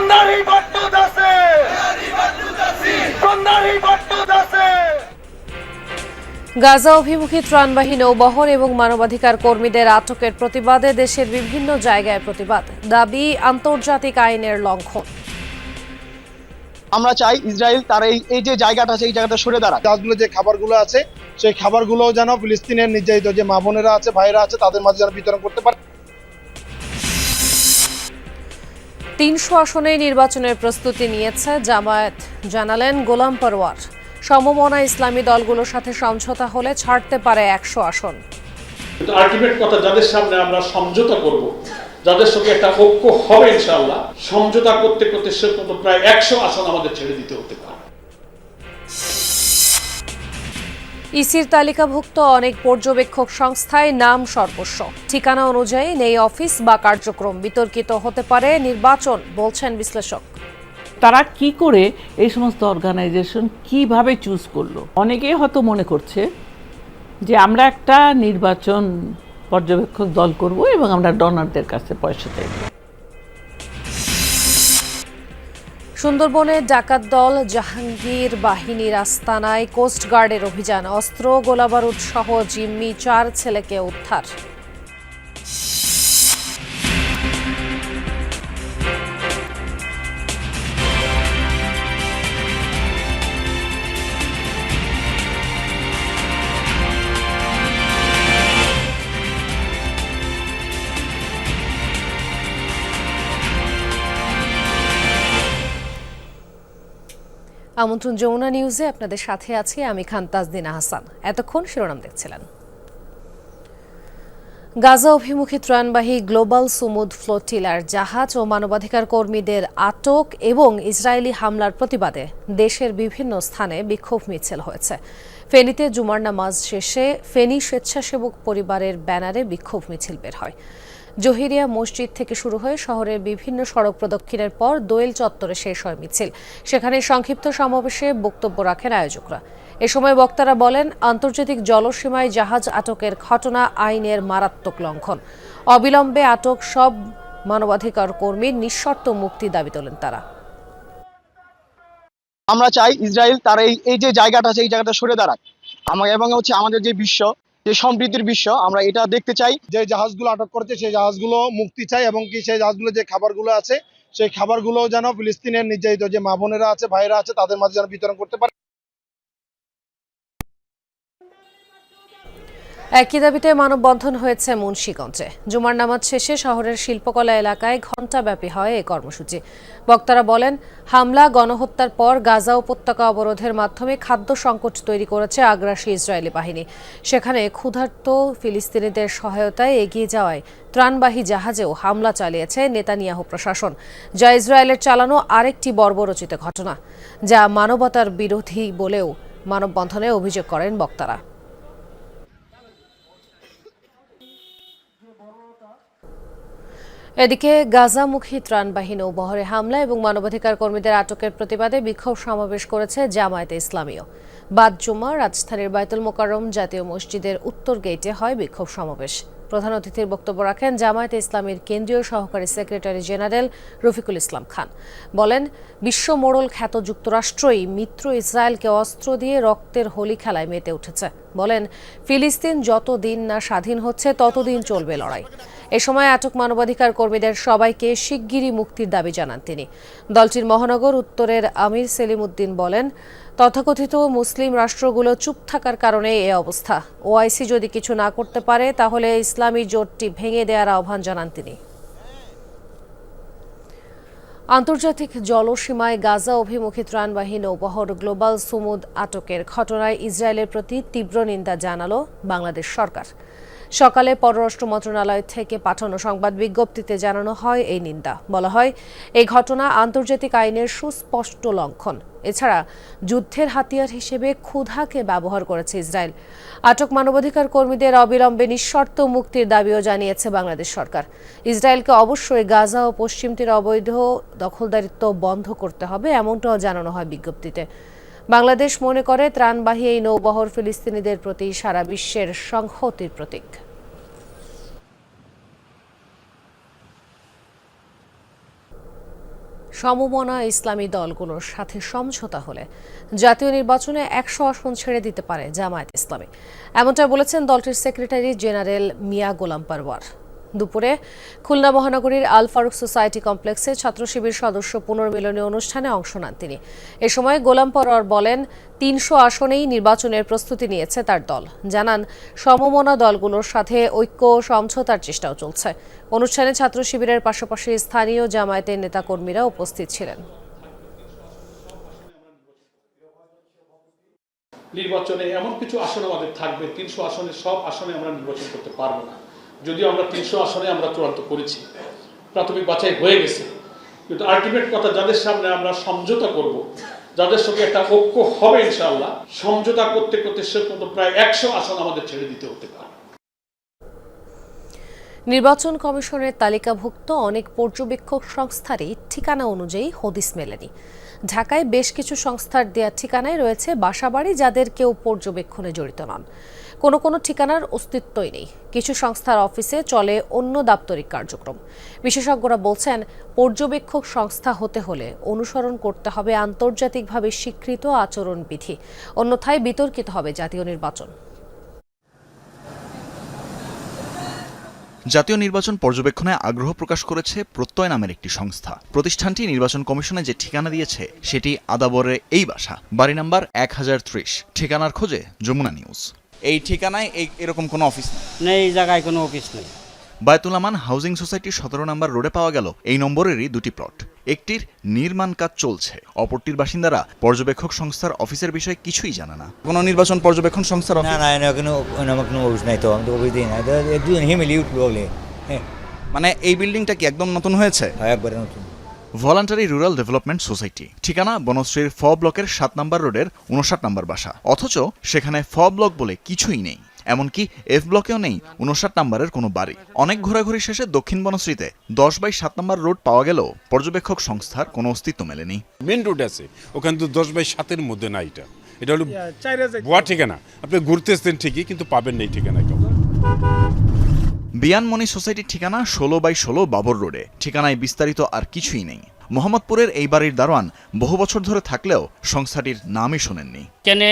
কন্দারি বাট্টু দাসে। কন্দারি বাট্টু দাসে। গাজা অভিমুখী ত্রাণবাহী নৌবহর এবং মানবাধিকার কর্মীদের আটকের প্রতিবাদে দেশের বিভিন্ন জায়গায় প্রতিবাদ। দাবি আন্তর্জাতিক আইনের লঙ্ঘন। আমরা চাই ইসরায়েল তার এই এই যে জায়গাটা আছে এই জায়গাটা সরে দাঁড়াক। জাহাজগুলো যে খাবারগুলো আছে সেই খাবারগুলো যেন ফিলিস্তিনের নির্যাতিত যে মা বোনেরা আছে ভাইরা আছে তাদের মাঝে যেন বিতরণ করতে পারে। তিনশো আসনে নির্বাচনের প্রস্তুতি নিয়েছে জামায়াত। জানালেন গোলাম পরওয়ার সমমনা ইসলামী দলগুলোর সাথে সমঝোতা হলে ছাড়তে পারে একশো আসন। কথা, যাদের সামনে আমরা সমঝোতা করব, যাদের সঙ্গে একটা ঐক্য হবে সমঝোতা করতে করতে সে প্রায় একশো আসন আমাদের ছেড়ে দিতে হতে পারে। ইসির তালিকাভুক্ত অনেক পর্যবেক্ষক সংস্থায় নাম সর্বস্ব। ঠিকানা অনুযায়ী নেই অফিস বা কার্যক্রম। বিতর্কিত হতে পারে নির্বাচন, বলছেন বিশ্লেষক। তারা কি করে এই সমস্ত অর্গানাইজেশন কীভাবে চুজ করল? অনেকেই হয়তো মনে করছে যে আমরা একটা নির্বাচন পর্যবেক্ষক দল করব এবং আমরা ডোনারদের কাছে পয়সা চাইব। সুন্দরবনে ডাকাত দল জাহাঙ্গীর বাহিনীর আস্তানায় কোস্টগার্ডের অভিযান। অস্ত্র, গোলাবারুদ সহ জিম্মি চার ছেলেকে উদ্ধার। আমন্ত্রণ যমুনা নিউজে আপনাদের সাথে আছি আমি খান তাজদিন হাসান। এতক্ষণ শিরোনাম দেখছিলেন। গাজা অভিমুখী ত্রাণবাহী গ্লোবাল সুমুদ ফ্লোটিলার জাহাজ ও মানবাধিকার কর্মীদের আটক এবং ইসরায়েলি হামলার প্রতিবাদে দেশের বিভিন্ন স্থানে বিক্ষোভ মিছিল হয়েছে। ফেনীতে জুমার নামাজ শেষে ফেনী স্বেচ্ছাসেবক পরিবারের ব্যানারে বিক্ষোভ মিছিল বের হয়। জহিরিয়া মসজিদ থেকে শুরু হয়ে শহরের বিভিন্ন সড়ক প্রদক্ষিণের পর দোয়েল চত্বরে শেষ হয় মিছিল। সেখানে সংক্ষিপ্ত সমাবেশে বক্তব্য রাখেন আয়োজকরা। এ সময় বক্তারা বলেন, আন্তর্জাতিক জলসীমায় জাহাজ আটকের ঘটনা আইনের মারাত্মক লঙ্ঘন। অবিলম্বে আটক সব মানবাধিকার কর্মীর নিঃশর্ত মুক্তি দাবি তোলেন তারা। আমরা চাই ইসরায়েল তার এই যে জায়গাটা আছে, এই জায়গাটা সরে দাঁড়াক। আমার এবং হচ্ছে আমাদের যে বিশ্ব যে সম্প্রীতির বিশ্ব, আমরা এটা দেখতে চাই। যে জাহাজগুলো আটক করছে, সেই জাহাজগুলো মুক্তি চাই এবং কি সেই জাহাজগুলো যে খাবারগুলো আছে, সেই খাবারগুলো যেন ফিলিস্তিনের নির্যাতিত যে মা বোনেরা আছে ভাইরা আছে, তাদের মাঝে যেন বিতরণ করতে পারে। একই দাবিতে মানববন্ধন হয়েছে মুন্সীগঞ্জে। জুমার নামাজ শেষে শহরের শিল্পকলা এলাকায় ঘণ্টাব্যাপী হয় এই কর্মসূচি। বক্তারা বলেন, হামলা, গণহত্যার পর গাজা উপত্যকা অবরোধের মাধ্যমে খাদ্য সংকট তৈরি করেছে আগ্রাসী ইসরায়েলি বাহিনী। সেখানে ক্ষুধার্ত ফিলিস্তিনিদের সহায়তায় এগিয়ে যাওয়ায় ত্রাণবাহী জাহাজেও হামলা চালিয়েছে নেতানিয়াহু প্রশাসন। যা ইসরায়েলের চালানো আরেকটি বর্বরচিত ঘটনা, যা মানবতার বিরোধী বলেও মানববন্ধনে অভিযোগ করেন বক্তারা। এদিকে গাজামুখী ত্রাণ ত্রাণবাহী নৌবহরে হামলা এবং মানবাধিকার কর্মীদের আটকের প্রতিবাদে বিক্ষোভ সমাবেশ করেছে জামায়াতে ইসলামীয় বাদ জুমা রাজধানীর বাইতুল মোকারম জাতীয় মসজিদের উত্তর গেটে হয় বিক্ষোভ সমাবেশ। প্রধান অতিথির বক্তব্য রাখেন জামায়াতে ইসলামের কেন্দ্রীয় সহকারী সেক্রেটারি জেনারেল রফিকুল ইসলাম খান। বলেন, বিশ্ব মোড়ল খ্যাত যুক্তরাষ্ট্রই মিত্র ইসরায়েলকে অস্ত্র দিয়ে রক্তের হোলি খেলায় মেতে উঠেছে। বলেন, ফিলিস্তিন যত দিন না স্বাধীন হচ্ছে, ততদিন চলবে লড়াই। এ সময় আটক মানবাধিকার কর্মীদের সবাইকে শিগগিরই মুক্তির দাবি জানান তিনি। দলটির মহানগর উত্তরের আমির সেলিম উদ্দিন বলেন তথাকথিত মুসলিম রাষ্ট্রগুলো চুপ থাকার কারণে এ অবস্থা। ওআইসি যদি কিছু না করতে পারে, তাহলে ইসলামী জোটটি ভেঙে দেওয়ার আহ্বান জানান তিনি। আন্তর্জাতিক জলসীমায় গাজা অভিমুখী ত্রাণবাহী নৌবহর গ্লোবাল সুমুদ আটকের ঘটনায় ইসরায়েলের প্রতি তীব্র নিন্দা জানালো বাংলাদেশ সরকার। সকালে পররাষ্ট্র মন্ত্রণালয় থেকে পাঠানো সংবাদ বিজ্ঞপ্তিতে জানানো হয় এই নিন্দা। বলা হয়, এই ঘটনা আন্তর্জাতিক আইনের সুস্পষ্ট লঙ্ঘন। এছাড়া যুদ্ধের হাতিয়ার হিসেবে ক্ষুধাকে ব্যবহার করেছে ইসরায়েল। আটক মানবাধিকার কর্মীদের অবিলম্বে নিঃশর্ত মুক্তির দাবিও জানিয়েছে বাংলাদেশ সরকার। ইসরায়েলকে অবশ্যই গাজা ও পশ্চিম তীরে অবৈধ দখলদারিত্ব বন্ধ করতে হবে, এমনটাও জানানো হয় বিজ্ঞপ্তিতে। বাংলাদেশ মনে করে ত্রাণবাহী এই নৌবহর ফিলিস্তিনিদের প্রতি সারা বিশ্বের সংহতির প্রতীক। সমমনা ইসলামী দলগুলোর সাথে সমঝোতা হলে জাতীয় নির্বাচনে একশো আসন ছেড়ে দিতে পারে জামায়াত ইসলামী। এমনটা বলেছেন দলটির সেক্রেটারি জেনারেল মিয়া গোলাম পারওয়ার। দুপুরে খুলনা মহানগরীর আল ফারুক সোসাইটি কমপ্লেক্সে ছাত্র শিবির সদস্য পুনর্মিলনী অনুষ্ঠানে অংশ নেন তিনি। এ সময় গোলাম পরোয়ার বলেন, তিনশো আসনেই নির্বাচনের প্রস্তুতি নিয়েছে তার দল। জানান, সমমনা দলগুলোর সাথে ঐক্য সমঝোতার চেষ্টাও চলছে। অনুষ্ঠানে ছাত্র শিবিরের পাশাপাশি স্থানীয় জামায়াতের নেতাকর্মীরা উপস্থিত ছিলেন। নির্বাচনে এমন কিছু আসন আমাদের থাকবে, তিনশো আসনে সব আসনে আমরা নির্বাচন করতে পারব না। যদিও আমরা তিনশো আসনে আমরা চূড়ান্ত করেছি, প্রাথমিক বাছাই হয়ে গেছে। কিন্তু আলটিমেট কথা যাদের সামনে আমরা সমঝোতা করব, যাদের সঙ্গে একটা ঐক্য হবে ইনশাআল্লাহ, সমঝোতা করতে করতে সে প্রায় একশো আসন আমাদের ছেড়ে দিতে হতে পারে। নির্বাচন কমিশনের তালিকাভুক্ত অনেক পর্যবেক্ষক সংস্থারই ঠিকানা অনুযায়ী হদিস মেলেনি। ঢাকায় বেশ কিছু সংস্থার দেয়া ঠিকানায় রয়েছে বাসাবাড়ি যাদের কেউ পর্যবেক্ষণে জড়িত নন। কোনো কোনো ঠিকানার অস্তিত্বই নেই। কিছু সংস্থার অফিসে চলে অন্য দাপ্তরিক কার্যক্রম। বিশেষজ্ঞরা বলছেন, পর্যবেক্ষক সংস্থা হতে হলে অনুসরণ করতে হবে আন্তর্জাতিকভাবে স্বীকৃত আচরণবিধি, অন্যথায় বিতর্কিত হবে জাতীয় নির্বাচন। জাতীয় নির্বাচন পর্যবেক্ষণে আগ্রহ প্রকাশ করেছে প্রত্যয় নামের একটি সংস্থা। প্রতিষ্ঠানটি নির্বাচন কমিশনে যে ঠিকানা দিয়েছে, সেটি আদাবরের এই বাসা, বাড়ি নাম্বার এক হাজার ত্রিশ। ঠিকানার খোঁজে যমুনা নিউজ। এই ঠিকানায় এই এরকম কোনো অফিস নেই? এই জায়গায় কোনো অফিস নেই। বায়তুল আমান হাউজিং সোসাইটির সতেরো নম্বর রোডে পাওয়া গেল এই নম্বরেরই দুটি প্লট একটির নির্মাণ কাজ চলছে অপরটির বাসিন্দারা পর্যবেক্ষক সংস্থার অফিসের বিষয়ে কিছুই জানে না। কোনো নির্বাচন পর্যবেক্ষণ সংস্থার না অফিস না কোনো আমার কোনো অফিস নাই তো আমি তো অফিস দিই না। হিমেল হ্যাঁ মানে এই বিল্ডিংটা কি একদম নতুন হয়েছে? হয় একবারে নতুন। ভলান্টারি রুরাল ডেভেলপমেন্ট সোসাইটি ঠিকানা বনশ্রীর ফ ব্লকের সাত নম্বর রোডের উনষাট নম্বর বাসা। অথচ সেখানে ফ ব্লক বলে কিছুই নেই। এমনকি এফ ব্লকেও নেই উনষাট নম্বরের কোনো বাড়ি। অনেক ঘোরাঘুরি শেষে দক্ষিণ বনশ্রীতে দশ বাই সাত নম্বর রোড পাওয়া গেলেও পর্যবেক্ষক সংস্থার কোনো অস্তিত্ব মেলেনি। মেন রোড আছে। ওখানে তো দশ বাই সাতের মধ্যে না এটা। এটা হলো ঠিকানা। আপনি ঘুরতে এসছেন ঠিকই কিন্তু পাবেন না এই ঠিকানাটা বিয়ানমণি সোসাইটির ঠিকানা ষোলো বাই ষোলো বাবর রোডে। ঠিকানায় বিস্তারিত আর কিছুই নেই। মোহাম্মদপুরের এই বাড়ির দারোয়ান বহু বছর ধরে থাকলেও সংস্থাটির নামই শোনেননি। এখানে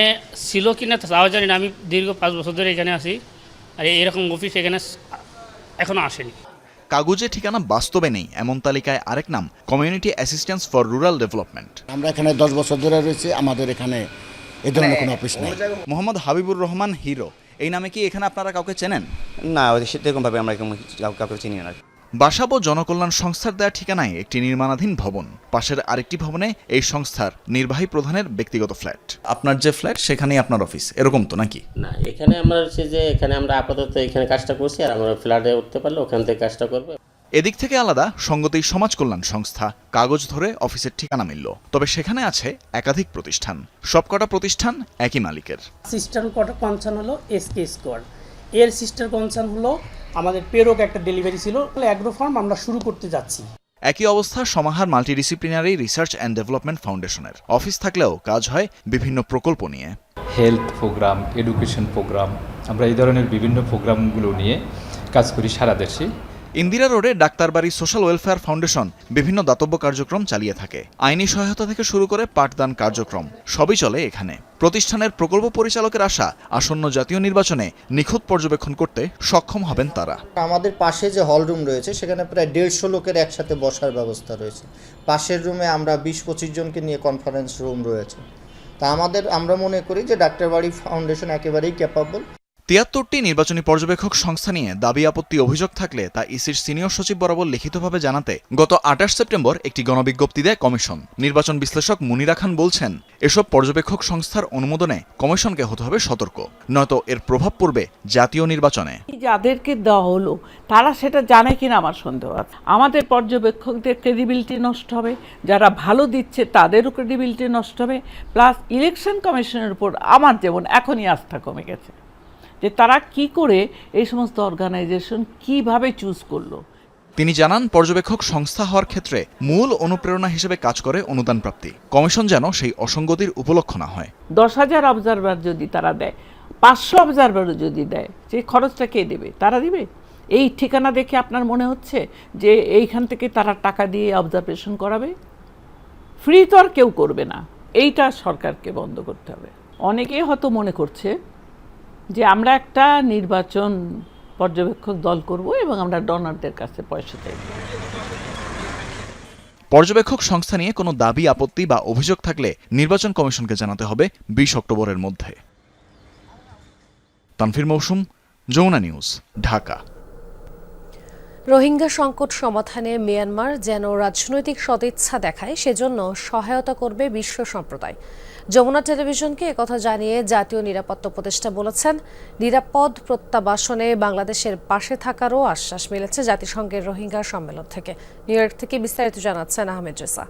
ছিল কি না তাও জানি না আমি দীর্ঘ পাঁচ বছর ধরে এখানে আছি। আর এরকম অফিস এখানে এখনও আসেনি। কাগজে ঠিকানা বাস্তবে নেই এমন তালিকায় আরেক নাম community assistance for rural development আমরা এখানে দশ বছর ধরে রয়েছি আমাদের এখানে এ ধরনের কোনো অফিস নেই। মোহাম্মদ হাবিবুর রহমান হিরো এই নামে কি এখানে আপনারা কাউকে চেনেন? না সেরকমভাবে আমরা কাউকে চিনি না বাসাবো জনকল্যাণ সংস্থার দেয়া ঠিকানায় একটি নির্মাণাধীন ভবন। পাশের আরেকটি ভবনে এই সংস্থার নির্বাহী প্রধানের ব্যক্তিগত ফ্ল্যাট। আপনার যে ফ্ল্যাট সেখানেই আপনার অফিস। এরকম তো নাকি? না এখানে আমরা হচ্ছে যে এখানে আমরা আপাতত এখানে কাজটা করছি আর আমরা ফ্ল্যাটে উঠতে পারলে ওখান থেকে কাজটা করব। এদিক থেকে আলাদা সঙ্গতি সমাজ কল্যাণ সংস্থা কাগজ ধরে অফিসের ঠিকানা মিলল। তবে সেখানে আছে একাধিক প্রতিষ্ঠান। সবকটা প্রতিষ্ঠান একই মালিকের। সিস্টার কটা কনসার্ন হলো এসকে স্কোয়ার। এর সিস্টার কনসার্ন হলো আমাদের পেরোক একটা ডেলিভারি ছিল অ্যাগ্রো ফার্ম আমরা শুরু করতে যাচ্ছি। একই অবস্থা সমাহার মাল্টিডিসিপ্লিনারি রিসার্চ অ্যান্ড ডেভেলপমেন্ট ফাউন্ডেশনের। অফিস থাকলেও কাজ হয় বিভিন্ন প্রকল্প নিয়ে। হেলথ প্রোগ্রাম এডুকেশন প্রোগ্রাম আমরা এই ধরনের বিভিন্ন প্রোগ্রামগুলো নিয়ে কাজ করি সারা দেশে। ইন্দিরা রোডে ডাক্তারবাড়ি সোশ্যাল ওয়েলফেয়ার ফাউন্ডেশন বিভিন্ন দাতব্য কার্যক্রম চালিয়ে থাকে। আইনি সহায়তা থেকে শুরু করে পাঠদান কার্যক্রম, সবই চলে এখানে। প্রতিষ্ঠানের প্রকল্প পরিচালকের আশা, আসন্ন জাতীয় নির্বাচনে নিখুঁত পর্যবেক্ষণ করতে সক্ষম হবেন তারা। আমাদের পাশে যে হল রুম রয়েছে, সেখানে প্রায় দেড়শো লোকের একসাথে বসার ব্যবস্থা রয়েছে। পাশের রুমে আমরা বিশ পঁচিশ জনকে নিয়ে কনফারেন্স রুম রয়েছে। তা আমাদের, আমরা মনে করি যে ডাক্তারবাড়ি ফাউন্ডেশন একেবারেই ক্যাপাবল তিয়াত্তরটি নির্বাচনী পর্যবেক্ষক সংস্থা নিয়ে দাবি আপত্তি অভিযোগ থাকলে তা ইসির সিনিয়র সচিব বরাবর লিখিতভাবে জানাতে গত আঠাশ সেপ্টেম্বর একটি গণবিজ্ঞপ্তি দেয় কমিশন। নির্বাচন বিশ্লেষক মুনিরা খান বলছেন, এসব পর্যবেক্ষক সংস্থার অনুমোদনে কমিশনকে হতে হবে সতর্ক। নয়তো এর প্রভাব পড়বে জাতীয় নির্বাচনে। যাদেরকে দেওয়া হলো, তারা সেটা জানে কিনা আমার সন্দেহ আছে। আমাদের পর্যবেক্ষকদের ক্রেডিবিলিটি নষ্ট হবে, যারা ভালো দিচ্ছে তাদেরও ক্রেডিবিলিটি নষ্ট হবে প্লাস ইলেকশন কমিশনের উপর আমার যেমন এখনই আস্থা কমে গেছে। যে তারা কি করে এই সমস্ত অর্গানাইজেশন কীভাবে চুজ করল? তিনি জানান পর্যবেক্ষক সংস্থা হওয়ার ক্ষেত্রে মূল অনুপ্রেরণা হিসেবে কাজ করে অনুদান প্রাপ্তি। কমিশন যেন সেই অসঙ্গতির উপলক্ষ না হয়। দশ হাজার অবজারভার যদি তারা দেয় পাঁচশো অবজারভারও যদি দেয় যে খরচটা কে দেবে? তারা দিবে? এই ঠিকানা দেখে আপনার মনে হচ্ছে যে এইখান থেকে তারা টাকা দিয়ে অবজারভেশন করাবে? ফ্রি তো আর কেউ করবে না। এইটা সরকারকে বন্ধ করতে হবে। অনেকেই হয়তো মনে করছে যে আমরা একটা নির্বাচন পর্যবেক্ষক দল করব এবং আমরা ডোনারদের কাছে পয়সা চাইব। পর্যবেক্ষক সংস্থা নিয়ে কোনো দাবি, আপত্তি বা অভিযোগ থাকলে নির্বাচন কমিশনকে জানাতে হবে বিশ অক্টোবরের মধ্যে। তানফির মৌসুম, যমুনা নিউজ, ঢাকা। রোহিঙ্গা সংকট সমাধানে মিয়ানমার যেন রাজনৈতিক সদিচ্ছা দেখায়, সেজন্য সহায়তা করবে বিশ্ব সম্প্রদায়। যমুনা টেলিভিশনকে একথা জানিয়ে জাতীয় নিরাপত্তা উপদেষ্টা বলেছেন, নিরাপদ প্রত্যাবাসনে বাংলাদেশের পাশে থাকারও আশ্বাস মিলেছে জাতিসংঘের রোহিঙ্গা সম্মেলন থেকে। নিউ ইয়র্ক থেকে বিস্তারিত জানাচ্ছেন আহমেদ রেসা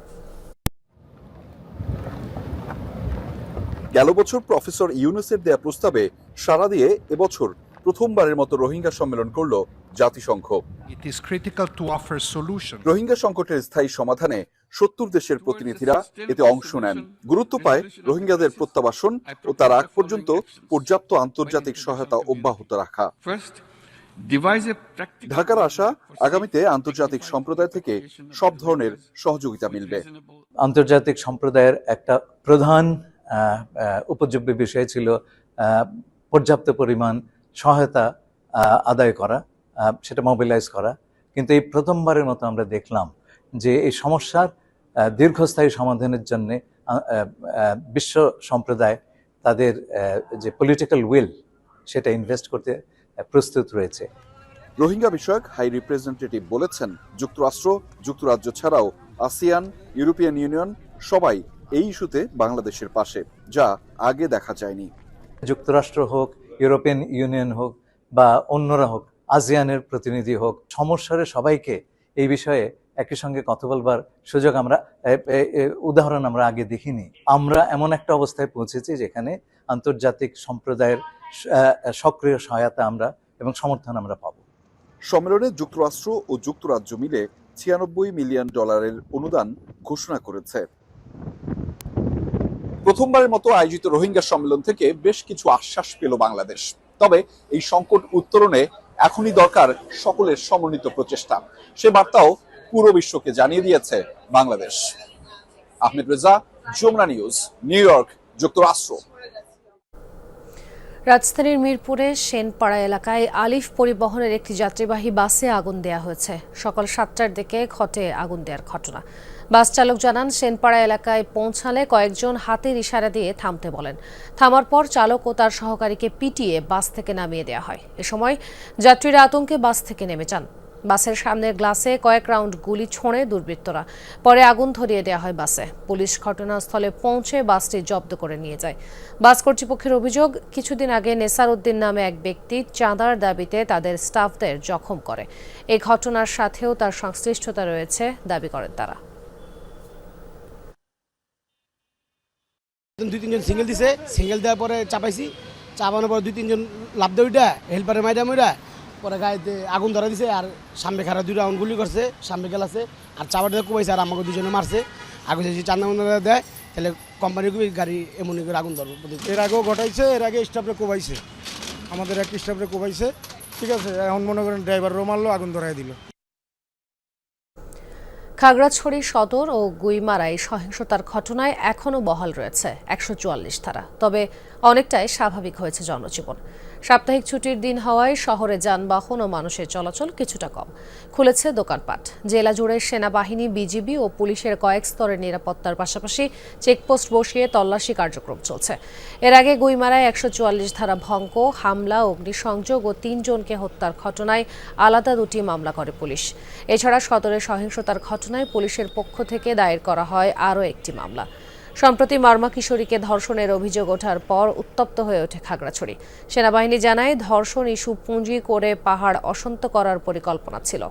গেল বছর প্রফেসর ইউনুসের দেয়া প্রস্তাবে সাড়া দিয়ে এবছর প্রথমবারের মতো রোহিঙ্গা সম্মেলন করল জাতিসংঘ। It is critical to offer solutions. Rohingya সংকটের স্থায়ী সমাধানে সত্তর দেশের প্রতিনিধিরা এতে অংশ নেন। গুরুত্ব পায় রোহিঙ্গাদের প্রত্যাবাসন ও তার আগ পর্যন্ত পর্যাপ্ত আন্তর্জাতিক সহায়তা অব্যাহত রাখা। ঢাকার আশা আগামীতে আন্তর্জাতিক সম্প্রদায় থেকে সব ধরনের সহযোগিতা মিলবে। আন্তর্জাতিক সম্প্রদায়ের একটা প্রধান আহ, আহ, উপযোগ্য বিষয় ছিল আহ, পর্যাপ্ত পরিমাণ সহায়তা আদায় করা সেটা মোবিলাইজ করা। কিন্তু এই প্রথমবারের মতো আমরা দেখলাম যে এই সমস্যার দীর্ঘস্থায়ী সমাধানের জন্যে বিশ্ব সম্প্রদায় তাদের যে পলিটিক্যাল উইল সেটা ইনভেস্ট করতে প্রস্তুত রয়েছে। রোহিঙ্গা বিষয়ক হাই রিপ্রেজেন্টেটিভ বলেছেন যুক্তরাষ্ট্র যুক্তরাজ্য ছাড়াও আসিয়ান ইউরোপিয়ান ইউনিয়ন সবাই এই ইস্যুতে বাংলাদেশের পাশে যা আগে দেখা যায়নি। যুক্তরাষ্ট্র হোক ইউরোপিয়ান ইউনিয়ন হোক বা অন্যরা হোক, আসিয়ানের প্রতিনিধি হোক, সমস্যারে সবাইকে এই বিষয়ে একই সঙ্গে কথা বলবার সুযোগ আমরা উদাহরণ আমরা আগে দেখিনি। আমরা এমন একটা অবস্থায় পৌঁছেছি যেখানে আন্তর্জাতিক সম্প্রদায়ের সক্রিয় সহায়তা আমরা এবং সমর্থন আমরা পাবো। সম্মেলনে যুক্তরাষ্ট্র ও যুক্তরাজ্য মিলে ছিয়ানব্বই মিলিয়ন ডলারের অনুদান ঘোষণা করেছে। প্রথমবারের মতো আয়োজিত রোহিঙ্গা সম্মেলন থেকে বেশ কিছু আশ্বাস পেল বাংলাদেশ। তবে এই সংকট উত্তরণে এখনই দরকার সকলের সমন্বিত প্রচেষ্টা। সে বার্তাও পুরো বিশ্বকে জানিয়ে দিয়েছে Bangladesh. Ahmed Reza, Jamuna news, new York, যুক্তরাষ্ট্র। রাজধানীর মিরপুরে সেনপাড়া এলাকায় আলিফ পরিবহনের একটি যাত্রীবাহী বাসে আগুন দেয়া হয়েছে। সকাল সাতটার দিকে ঘটে আগুন দেওয়ার ঘটনা। বাস চালক জানান, সেনপাড়া এলাকায় পৌঁছালে কয়েকজন হাতের ইশারা দিয়ে থামতে বলেন। থামার পর চালক ও তার সহকারীকে পিটিয়ে বাস থেকে নামিয়ে দেওয়া হয়। এ সময় যাত্রীরা আতঙ্কে বাস থেকে নেমে যান। বাসের সামনের গ্লাসে কয়েক রাউন্ড গুলি ছোঁড়ে দুর্বৃত্তরা। পরে আগুন ধরিয়ে দেওয়া হয় বাসে। পুলিশ ঘটনাস্থলে পৌঁছে বাসটি জব্দ করে নিয়ে যায়। বাস কর্তৃপক্ষের অভিযোগ, কিছুদিন আগে নেসার উদ্দিন নামে এক ব্যক্তি চাঁদার দাবিতে তাদের স্টাফদের জখম করে। এই ঘটনার সাথেও তার সংশ্লিষ্টতা রয়েছে, দাবি করেন তারা। দুই, তিনজন সিঙ্গেল দিছে। সিঙ্গেল দেওয়ার পরে চাপাইছি। চাপানোর পরে দুই, তিনজন লাভ দেয় ওইটা হেল্পারে মাইডাম ওইটা পরে গাড়িতে আগুন ধরা দিছে আর সামনে খারা দুই রাউন্ড গুলি করছে, সামনে গেলাছে আর চাপা দিয়ে কুবাইছে আর আমাকে দুজনে মারছে। আগুন যদি চান্দা মান্দা দেয়, তাহলে কোম্পানি গাড়ি এমনি করে আগুন ধরবো। এর আগেও ঘটাইছে, এর আগে স্টাফরে কোবাইছে। আমাদের এক স্টাফরে কোবাইছে। ঠিক আছে, এখন মনে করেন ড্রাইভার মারলো, আগুন ধরাই দিল। খাগড়াছড়ি সদর ও গুইমারায় সহিংসতার ঘটনায় এখনও বহাল রয়েছে একশো ধারা। তবে অনেকটাই স্বাভাবিক হয়েছে জনজীবন। সাপ্তাহিক ছুটির দিন হওয়ায় শহরে যানবাহন ও মানুষের চলাচল কিছুটা কম। খুলেছে দোকানপাট। জেলা জুড়ে সেনাবাহিনী, বিজিবি ও পুলিশের কয়েক স্তরের নিরাপত্তার পাশাপাশি চেকপোস্ট বসিয়ে তল্লাশি কার্যক্রম চলছে। এর আগে গুইমারায় একশো চুয়াল্লিশ ধারা ভঙ্গ, হামলা, অগ্নিসংযোগ ও তিনজনকে হত্যার ঘটনায় আলাদা দুটি মামলা করে পুলিশ। এছাড়া সদরে সহিংসতার ঘটনায় পুলিশের পক্ষ থেকে দায়ের করা হয় আরও একটি মামলা। সম্প্রতি মার্মা কিশোরীকে ধর্ষণের অভিযোগ ওঠার পর উত্তপ্ত হয়ে ওঠে খাগড়াছড়ি। সেনাবাহিনী জানায়, ধর্ষণ ইস্যু পুঁজি করে পাহাড় অশান্ত করার পরিকল্পনা ছিল।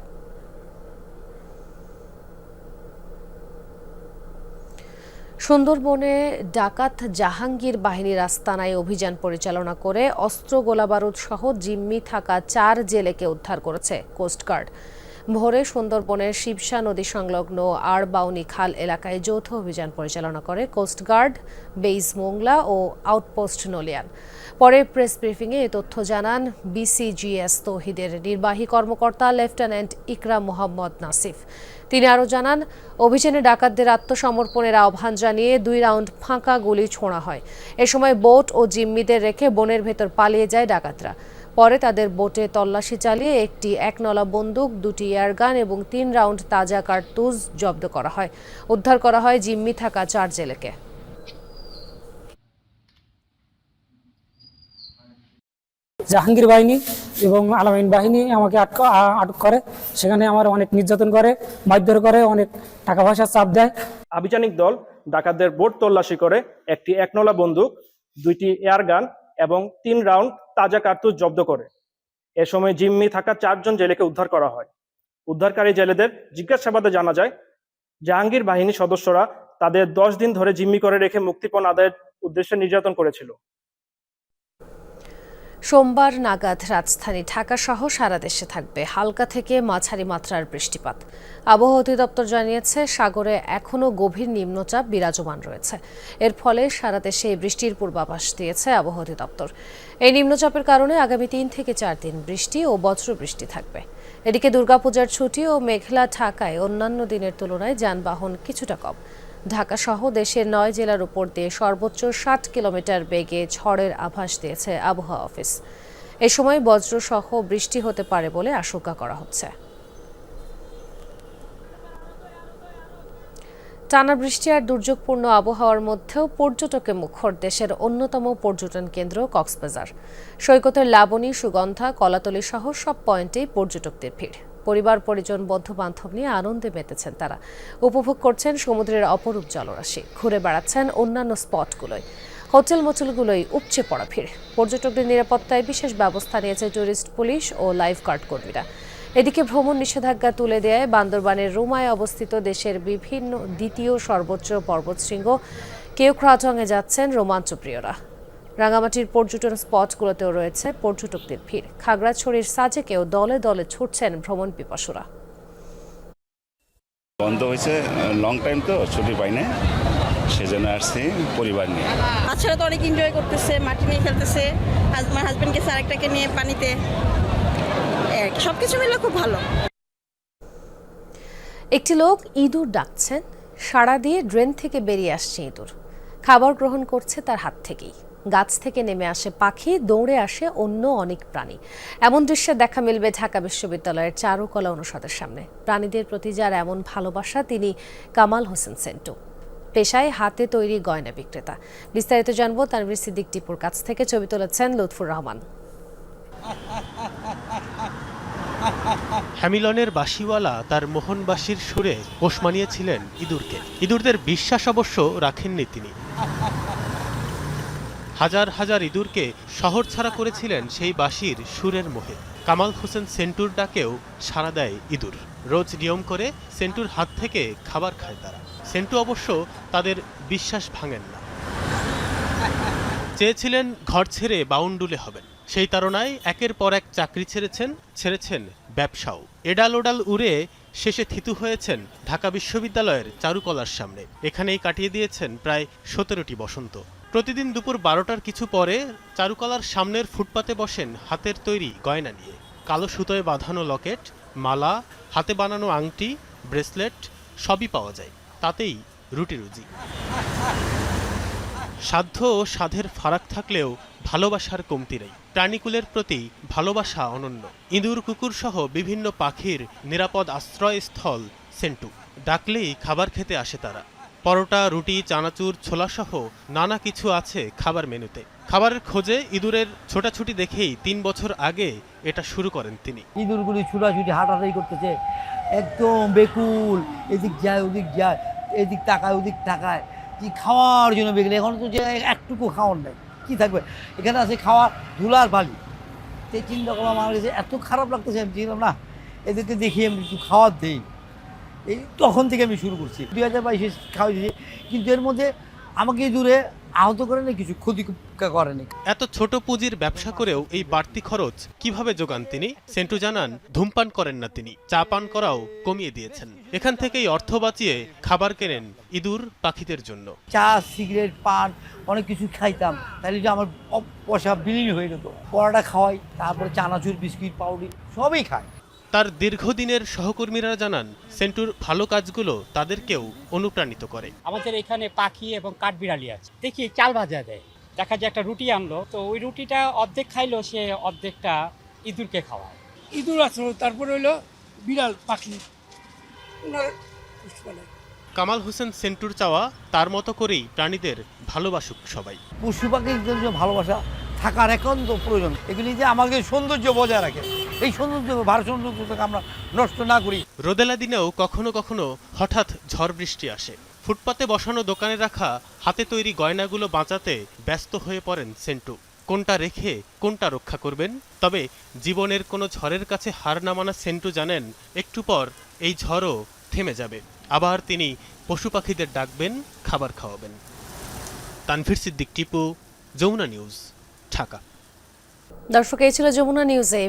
সুন্দরবনে ডাকাত জাহাঙ্গীর বাহিনীর আস্তানায় অভিযান পরিচালনা করে অস্ত্র গোলাবারুদ সহ জিম্মি থাকা চার জেলেকে উদ্ধার করেছে কোস্টগার্ড। ভোরে সুন্দরবনের শিবসা নদী সংলগ্ন আরবাউনি খাল এলাকায় যৌথ অভিযান পরিচালনা করে কোস্টগার্ড বেইস মোংলা ও আউটপোস্ট নলিয়ান। পরে প্রেস ব্রিফিংয়ে এ তথ্য জানান বিসিজিএস তৌহিদের নির্বাহী কর্মকর্তা লেফটেন্যান্ট ইকরাম মোহাম্মদ নাসিফ। তিনি আরও জানান, অভিযানে ডাকাতদের আত্মসমর্পণের আহ্বান জানিয়ে দুই রাউন্ড ফাঁকা গুলি ছোঁড়া হয়। এ সময় বোট ও জিম্মিদের রেখে বনের ভেতর পালিয়ে যায় ডাকাতরা। পরে তাদের বোটে তল্লাশি চালিয়ে একটি একনলা বন্দুক দুটি এয়ারগান এবং তিন রাউন্ড তাজা কার্তুজ জব্দ করা হয়। উদ্ধার করা হয় জিম্মি থাকা চার জেলেকে। জাহাঙ্গীর বাহিনী এবং আলামাইন বাহিনী আমাকে আটক আটক করে। সেখানে আমার অনেক নির্যাতন করে মারধর করে অনেক টাকা পয়সা চাপ দেয়। আভিযানিক দল ডাকাতদের বোট তল্লাশি করে একটি একনলা বন্দুক দুইটি এয়ারগান এবং তিন রাউন্ড তাজা কার্তুজ জব্দ করে। এ সময় জিম্মি থাকা চারজন জেলেকে উদ্ধার করা হয়। উদ্ধারকারী জেলেদের জিজ্ঞাসাবাদে জানা যায়, জাহাঙ্গীর বাহিনীর সদস্যরা তাদের দশ দিন ধরে জিম্মি করে রেখে মুক্তিপণ আদায়ের উদ্দেশ্যে নির্যাতন করেছিল। সোমবার নাগাদ রাজধানী ঢাকা সহ সারা দেশে থাকবে হালকা থেকে মাঝারি মাত্রার বৃষ্টিপাত। আবহাওয়া অধিদপ্তর জানিয়েছে, সাগরে এখনও গভীর নিম্নচাপ বিরাজমান রয়েছে। এর ফলে সারা দেশে বৃষ্টির পূর্বাভাস দিয়েছে আবহাওয়া অধিদপ্তর। এই নিম্নচাপের কারণে আগামী তিন থেকে চার দিন বৃষ্টি ও বজ্র বৃষ্টি থাকবে। এদিকে দুর্গাপূজার ছুটি ও মেঘলা ঢাকায় অন্যান্য দিনের তুলনায় যানবাহন কিছুটা কম। ঢাকা সহ দেশের নয় জেলার উপর দিয়ে সর্বোচ্চ ষাট কিলোমিটার বেগে ঝড়ের আভাস দিয়েছে আবহাওয়া অফিস। এ সময় বজ্রসহ বৃষ্টি হতে পারে বলে আশঙ্কা করা হচ্ছে। টানা বৃষ্টি আর দুর্যোগপূর্ণ আবহাওয়ার মধ্যেও পর্যটকে মুখর দেশের অন্যতম পর্যটন কেন্দ্র কক্সবাজার। সৈকতের লাবণী, সুগন্ধা কলাতলি সহ সব পয়েন্টেই পর্যটকদের ভিড়। পরিবার, পরিজন বন্ধু বান্ধব নিয়ে আনন্দে মেতেছেন তারা। উপভোগ করছেন সমুদ্রের অপরূপ জলরাশি, ঘুরে বেড়াচ্ছেন অন্যান্য স্পটগুলোয়। হোটেল মোটেলগুলোই উপচে পড়া ভিড়। পর্যটকদের নিরাপত্তায় বিশেষ ব্যবস্থা নিয়েছে ট্যুরিস্ট পুলিশ ও লাইফ গার্ড কর্মীরা। এদিকে ভ্রমণ নিষেধাজ্ঞা তুলে দেয় বান্দরবানের রুমায় অবস্থিত দেশের বিভিন্ন দ্বিতীয় সর্বোচ্চ পর্বতশৃঙ্গ। কেওক্রাটংয়ে যাচ্ছেন রোমাঞ্চপ্রিয়রা। রাঙামাটির পর্যটন স্পটগুলোতেও রয়েছে পর্যটকদের ভিড়। খাগড়াছড়ির সাজেকেও দলে দলে ছুটছেন ভ্রমণ পিপাসুরা। বন্ধ হয়েছে লং টাইম তো ছুটি পাই না সেজন্য আসছি পরিবার নিয়ে। বাচ্চারা তো অনেক এনজয় করতেছে মাটি নিয়ে খেলতেছে। আমার হাজব্যান্ডকে আরেকটাকে নিয়ে পানিতে সব কিছু মিলে খুব ভালো। একটি লোক ইঁদুর ডাকছেন সাড়া দিয়ে ড্রেন থেকে বেরিয়ে আসছে ইঁদুর। খাবার গ্রহণ করছে তার হাত থেকেই। গাছ থেকে নেমে আসে পাখি, দৌড়ে আসে অন্য অনেক প্রাণী। এমন দৃশ্যে দেখা মিলবে ঢাকা বিশ্ববিদ্যালয়ের চারুকলা অনুষদের সামনে। প্রাণীদের প্রতি যার এমন ভালোবাসা, তিনি কামাল হোসেন সেন্টু। পেশায় হাতে তৈরি গয়না বিক্রেতা। বিস্তারিত জানব তানভীর সিদ্দিক টিপুর কাছ থেকে। ছবি তুলেছেন লুৎফুর রহমান। হ্যামিলনের বাঁশিওয়ালা তার মোহনবাসীর সুরে পোষ মানিয়েছিলেন ইঁদুরকে। ইঁদুরদের বিশ্বাস অবশ্য রাখেননি তিনি। হাজার হাজার ইঁদুরকে শহর ছাড়া করেছিলেন সেই বাঁশির সুরের মোহে। কামাল হোসেন সেন্টুর ডাকেও সাড়া দেয় ইঁদুর। রোজ নিয়ম করে সেন্টুর হাত থেকে খাবার খায় তারা। সেন্টু অবশ্য তাদের বিশ্বাস ভাঙেন না। চেয়েছিলেন ঘর ছেড়ে বাউন্ডুলে হবেন। সেই তারণায় একের পর এক চাকরি ছেড়েছেন ছেড়েছেন ব্যবসাও। এডাল ওডাল উড়ে শেষে থিতু হয়েছেন ঢাকা বিশ্ববিদ্যালয়ের চারুকলার সামনে। এখানেই কাটিয়ে দিয়েছেন প্রায় সতেরোটি বসন্ত। প্রতিদিন দুপুর বারোটার কিছু পরে চারুকলার সামনের ফুটপাতে বসেন হাতের তৈরি গয়না নিয়ে। কালো সুতোয় বাঁধানো লকেট, মালা, হাতে বানানো আংটি, ব্রেসলেট সবই পাওয়া যায়। তাতেই রুটি রুজি সাধ্য ও সাধের ফারাক থাকলেও ভালোবাসার কমতি নেই। প্রাণীকুলের প্রতি ভালোবাসা অনন্য। ইঁদুর, কুকুর সহ বিভিন্ন পাখির নিরাপদ আশ্রয়স্থল সেন্টু। ডাকলেই খাবার খেতে আসে তারা। পরোটা, রুটি, চানাচুর, ছোলাসহ নানা কিছু আছে খাবার মেনুতে। খাবারের খোঁজে ইঁদুরের ছোটাছুটি দেখেই তিন বছর আগে এটা শুরু করেন তিনি। ইঁদুরগুলি ছুটাছুটি হাঁটাহাঁটি করতেছে। একদম বেকুল, এদিক যায়, ওদিক যায়, এদিক তাকায়, ওদিক তাকায়। কি খাওয়ার জন্য বেগুলো এখন তো যে একটুকু খাওয়ার নেই। কি থাকবে? এখানে আছে খাওয়া ধুলার বালি। সেই চিন্তা করলাম আমার এত খারাপ লাগতেছে, আমি না। এদেরকে দেখি আমি একটু খাওয়ার দেই। এই তখন থেকে আমি শুরু করছি। দুই হাজার বাইশে খাওয়া দিয়েছি কিন্তু এর মধ্যে আমাকে দূরে আহত করে না কিছু ক্ষতি করেনি এত ছোট পুঁজির ব্যবসা করেও এই বাড়তি খরচ কীভাবে যোগান তিনি? সেন্টু জানান ধূমপান করেন না তিনি চা পান করাও কমিয়ে দিয়েছেন। এখান থেকেই অর্থ বাঁচিয়ে খাবার কেনেন ইঁদুর পাখিদের জন্য। চা সিগারেট পান অনেক কিছু খাইতাম তাহলে যে আমার পয়সা বিলীন হয়ে যেত। পরোটা খাওয়াই তারপরে চানাচুর বিস্কিট পাউডার সবই খাই। তার দীর্ঘদিনের সহকর্মীরা জানান সেন্টুর ভালো কাজগুলো তাদেরকেও অনুপ্রাণিত করে। আমাদের এখানে পাখি এবং কাঠবিড়ালি আছে। দেখি চাল ভাজা দেয়। দেখা যায় একটা রুটি আনলো তো ওই রুটিটা অর্ধেক খাইলো সে অর্ধেকটা ইঁদুরকে খাওয়ায়। ইঁদুর আসলো তারপরে হলো বিড়াল পাখি। ওনার কামাল হোসেন সেন্টুর চাওয়া তার মতো করেই প্রাণীদের ভালোবাসুক সবাই। পশু পাখির জন্য ভালোবাসা থাকার একান্ত প্রয়োজন। এগুলি যে আমাকে সৌন্দর্য বজায় রাখে। এই সৌন্দর্য ভারসাম্যটাকে আমরা নষ্ট না করি। রোদেলা দিনেও কখনো কখনো হঠাৎ ঝড় বৃষ্টি আসে। ফুটপাতে বসানো দোকানে রাখা হাতে তৈরি গয়নাগুলো বাঁচাতে ব্যস্ত হয়ে পড়েন সেন্টু। কোনটা রেখে কোনটা রক্ষা করবেন? তবে জীবনের কোনো ঝড়ের কাছে হার না মানা সেন্টু জানেন একটু পর এই ঝড়ও থেমে যাবে। আবার তিনি পশু পাখিদের ডাকবেন খাবার খাওয়াবেন। তানভীর সিদ্দিক টিপু যমুনা নিউজ ঢাকা। দর্শক এই ছিল যমুনা নিউজে।